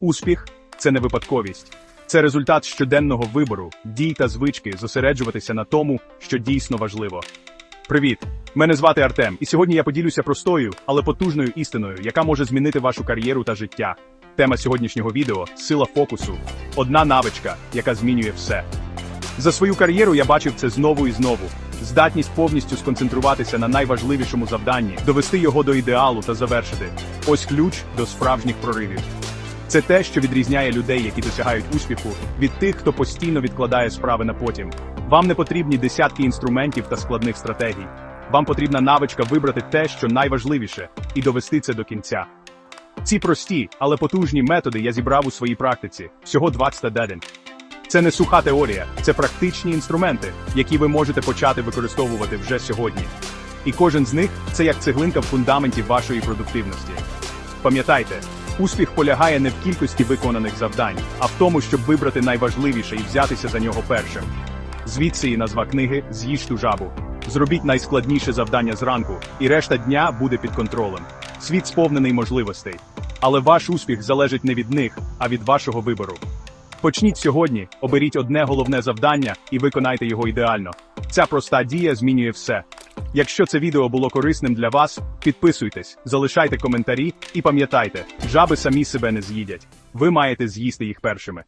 Успіх це не випадковість. Це результат щоденного вибору, дій та звички зосереджуватися на тому, що дійсно важливо. Привіт! Мене звати Артем, і сьогодні я поділюся простою, але потужною істиною, яка може змінити вашу кар'єру та життя. Тема сьогоднішнього відео сила фокусу. Одна навичка, яка змінює все. За свою кар'єру я бачив це знову і знову. Здатність повністю сконцентруватися на найважливішому завданні, довести його до ідеалу та завершити. Ось ключ до справжніх проривів. Це те, що відрізняє людей, які досягають успіху, від тих, хто постійно відкладає справи на потім. Вам не потрібні десятки інструментів та складних стратегій. Вам потрібна навичка вибрати те, що найважливіше, і довести це до кінця. Ці прості, але потужні методи я зібрав у своїй практиці всього 20 день. Це не суха теорія, це практичні інструменти, які ви можете почати використовувати вже сьогодні. І кожен з них це як цеглинка в фундаменті вашої продуктивності. Пам'ятайте, успіх полягає не в кількості виконаних завдань, а в тому, щоб вибрати найважливіше і взятися за нього першим. Звідси і назва книги З'їж ту жабу. Зробіть найскладніше завдання зранку, і решта дня буде під контролем. Світ сповнений можливостей. Але ваш успіх залежить не від них, а від вашого вибору. Почніть сьогодні, оберіть одне головне завдання і виконайте його ідеально. Ця проста дія змінює все. Якщо це відео було корисним для вас, підписуйтесь, залишайте коментарі і пам'ятайте, жаби самі себе не з'їдять. Ви маєте з'їсти їх першими.